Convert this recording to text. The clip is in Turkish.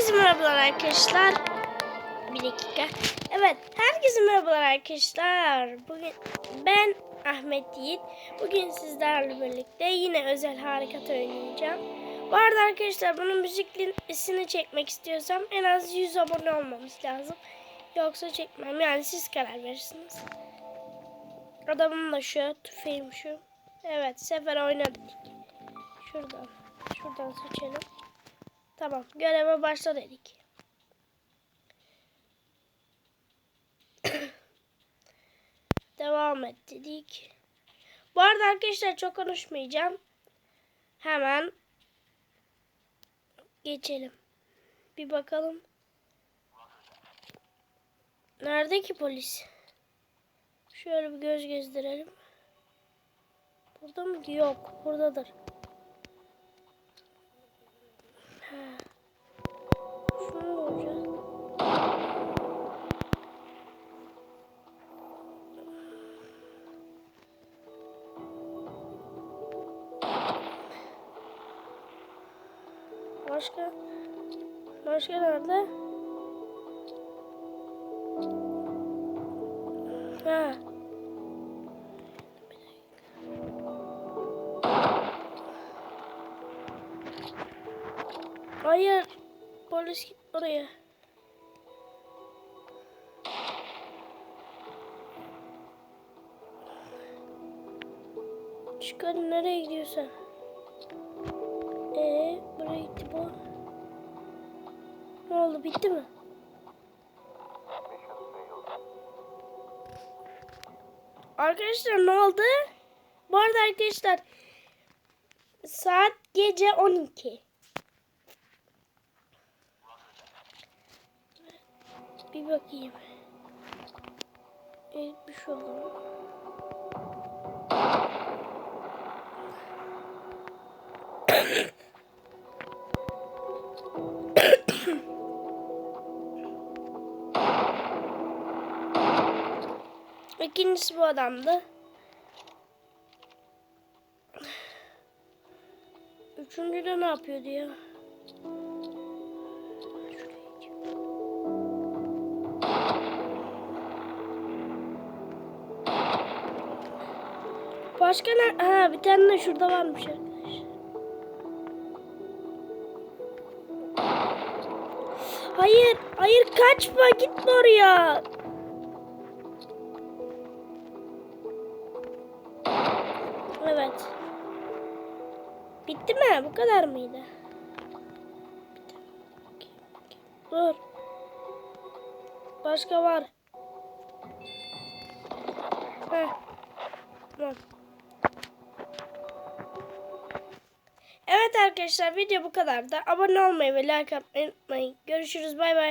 Herkese merhabalar arkadaşlar. Bir dakika. Evet, herkese merhabalar arkadaşlar. Bugün ben Ahmet Yiğit. Bugün sizlerle birlikte yine özel harekat oynayacağım. Bu arada arkadaşlar bunun müziklisini çekmek istiyorsam en az 100 abone olmamız lazım. Yoksa çekmem. Yani siz karar verirsiniz. Adamım da şu, tüfeğim şu. Evet, sefer oynadık. Şuradan, şuradan seçelim. Tamam. Göreve başla dedik. Devam et dedik. Bu arada arkadaşlar çok konuşmayacağım. Hemen geçelim. Bir bakalım. Nerede ki polis? Şöyle bir göz gezdirelim. Burada mı? Yok. Buradadır. Başka? Başka nerede? Ha. Hayır. Polis git oraya. Çıkar nereye gidiyorsun? Ee, buraya gitti bu. Ne oldu bitti mi? Arkadaşlar ne oldu? Bu arada arkadaşlar saat gece 12. Bir bakayım. Bir oldu mu? İkincisi bu adamdı. Üçüncü de ne yapıyordu ya? Başka ne? Ha bir tane de şurada varmış arkadaşlar. Hayır, hayır kaçma gitme oraya. Evet. Bitti mi? Bu kadar mıydı? Dur. Başka var. Heh. Tamam. Evet arkadaşlar video bu kadar da abone olmayı ve like atmayı unutmayın. Görüşürüz bay bay.